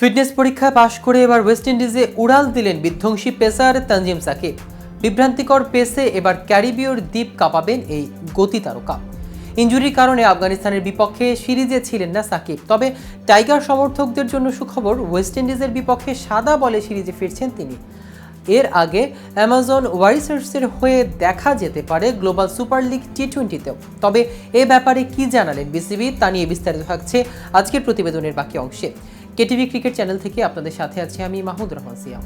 Fitness পরীক্ষায় পাশ করে এবার ওয়েস্ট ইন্ডিজে উড়াল দিলেন বিধ্বংসী পেসার তানজিম সাকিব। বিভ্রান্তিকর পেসে এবার ক্যারিবীয়র দ্বীপ কাঁপাবেন এই গতি তারকা। ইঞ্জুরির কারণে আফগানিস্তানের বিপক্ষে সিরিজে ছিলেন না সাকিব, তবে টাইগার সমর্থকদের জন্য সুখবর, ওয়েস্ট ইন্ডিজের বিপক্ষে সাদা বলে সিরিজে ফিরছেন তিনি। এর আগে অ্যামাজন ওয়ারিসার্সের হয়ে দেখা যেতে পারে গ্লোবাল সুপার লিগ টি টোয়েন্টিতেও তবে এ ব্যাপারে কি জানালেন বিসিবি তা নিয়ে বিস্তারিত থাকছে আজকের প্রতিবেদনের বাকি অংশে। কেটিভি ক্রিকেট চ্যানেল থেকে আপনাদের সাথে আছি আমি মাহমুদ রহমান সিয়াম।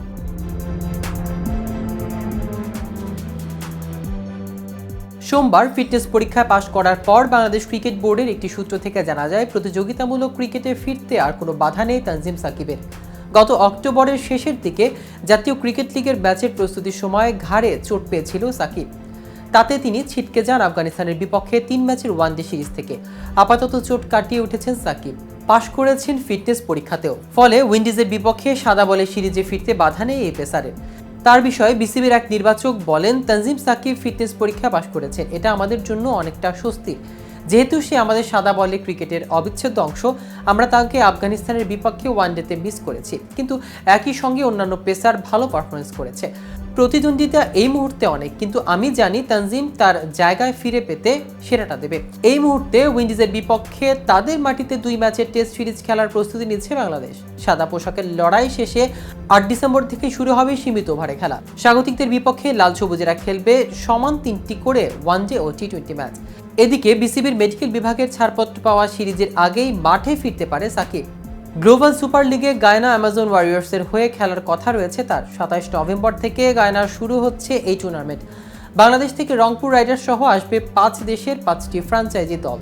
সোমবার ফিটনেস পরীক্ষায় পাশ করার পর বাংলাদেশ ক্রিকেট বোর্ডের একটি সূত্র থেকে জানা যায়, প্রতিযোগিতামূলক ক্রিকেটে ফিরতে আর কোনো বাধা নেই তানজিম সাকিবের। গত অক্টোবরের শেষের দিকে জাতীয় ক্রিকেট লিগের ব্যাচের প্রস্তুতির সময় ঘাড়ে চোট পেয়েছিল সাকিব। তাতে তিনি ছিটকে যান আফগানিস্তানের বিপক্ষে তিন ম্যাচের ওয়ানডে সিরিজ থেকে। আপাতত চোট কাটিয়ে উঠেছেন সাকিব। পাশ করেছেন ফিটনেস পরীক্ষাতেও। ফলে উইন্ডিজের বিপক্ষে সাদা বলে সিরিজে ফিরতে বাধা নেই এই পেসারের। তার বিষয়ে বিসিবির এক নির্বাচক বলেন, তানজিম সাকিব ফিটনেস পরীক্ষা পাশ করেছেন। এটা আমাদের জন্য অনেকটা স্বস্তি। যেহেতু সে আমাদের সাদা বলে ক্রিকেটের অবিচ্ছেদ্য অংশ, আমরা তাকে আফগানিস্তানের বিপক্ষে ওয়ানডেতে মিস করেছি। কিন্তু একই সঙ্গে অন্যান্য পেসার ভালো পারফরমেন্স করেছে। প্রতিদ্বন্দ্বিতা এই মুহূর্তে অনেক, কিন্তু আমি জানি তানজিম তার জায়গায় ফিরে পেতে সেরাটা দেবে। এই মুহূর্তে উইন্ডিজের বিপক্ষে তাদের মাটিতে দুই ম্যাচের টেস্ট সিরিজ খেলার প্রস্তুতি নিচ্ছে বাংলাদেশ। সাদা পোশাকের লড়াই শেষে আট ডিসেম্বর থেকে শুরু হবে সীমিত ওভারে খেলা। স্বাগতিকদের বিপক্ষে লাল সবুজেরা খেলবে সমান তিনটি করে ওয়ানডে ও টি টোয়েন্টি ম্যাচ। এদিকে বিসিবির মেডিকেল বিভাগের ছাড়পত্র পাওয়া সিরিজের আগেই মাঠে ফিরতে পারে সাকিব। গ্লোবাল সুপার লিগে গায়না অ্যামাজন ওয়ারিয়ার্সের হয়ে খেলার কথা রয়েছে তার। সাতাইশ নভেম্বর থেকে গায়নার শুরু হচ্ছে এই টুর্নামেন্ট বাংলাদেশ থেকে রংপুর রাইডার্স সহ আসবে পাঁচ দেশের পাঁচটি ফ্রাঞ্চাইজি দল।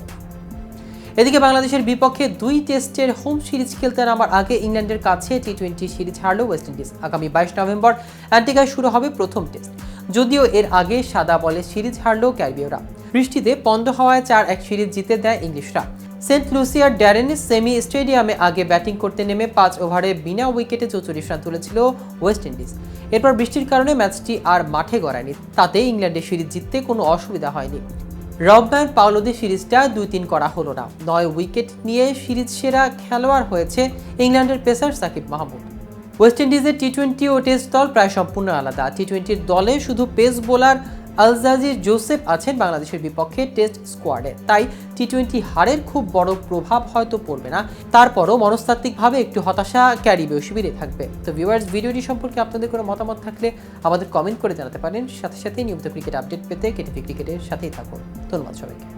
এদিকে বাংলাদেশের বিপক্ষে দুই টেস্টের হোম সিরিজ খেলতে নামার আগে ইংল্যান্ডের কাছে টি টোয়েন্টি সিরিজ হারল ওয়েস্ট ইন্ডিজ আগামী বাইশ নভেম্বর অ্যান্টিগায় শুরু হবে প্রথম টেস্ট। যদিও এর আগে সাদা বলে সিরিজ হারল ক্যারিবীয়রা। বৃষ্টিতে পন্দ হওয়ায় চার এক সিরিজ জিতে দেয় ইংলিশরা। সেন্ট লুসিয়ার ড্যারেনিস সেমি স্টেডিয়ামে আগে ব্যাটিং করতে নেমে পাঁচ ওভারে বিনা উইকেটে চৌচল্লিশ রান তুলেছিল ওয়েস্ট ইন্ডিজ। এরপর বৃষ্টির কারণে ম্যাচটি আর মাঠে গড়ায়নি। তাতে ইংল্যান্ডের সিরিজ জিততে কোনো অসুবিধা হয়নি। রবম্যান পাওলোদের সিরিজটা দুই তিন করা হলো না। নয় উইকেট নিয়ে সিরিজ সেরা খেলোয়াড় হয়েছে ইংল্যান্ডের পেসার সাকিব মাহমুদ। ওয়েস্ট ইন্ডিজের টি টোয়েন্টি ও টেস্ট দল প্রায় সম্পূর্ণ আলাদা। টি টোয়েন্টির দলে শুধু পেস বোলার আলজাজির জোসেফ আছেন বাংলাদেশের বিপক্ষে টেস্ট স্কোয়াডে। তাই টি টোয়েন্টি হারের খুব বড় প্রভাব হয়তো পড়বে না। তারপরও মনস্তাত্ত্বিকভাবে একটু হতাশা ক্যারিবীয় শিবিরে থাকবে। তো ভিউয়ার্স ভিডিওটি সম্পর্কে আপনাদের কোনো মতামত থাকলে আমাদের কমেন্ট করে জানাতে পারেন। সাথে সাথে নিয়মিত ক্রিকেট আপডেট পেতে কেটিভি ক্রিকেটের সাথেই থাকুন। ধন্যবাদ সবাইকে।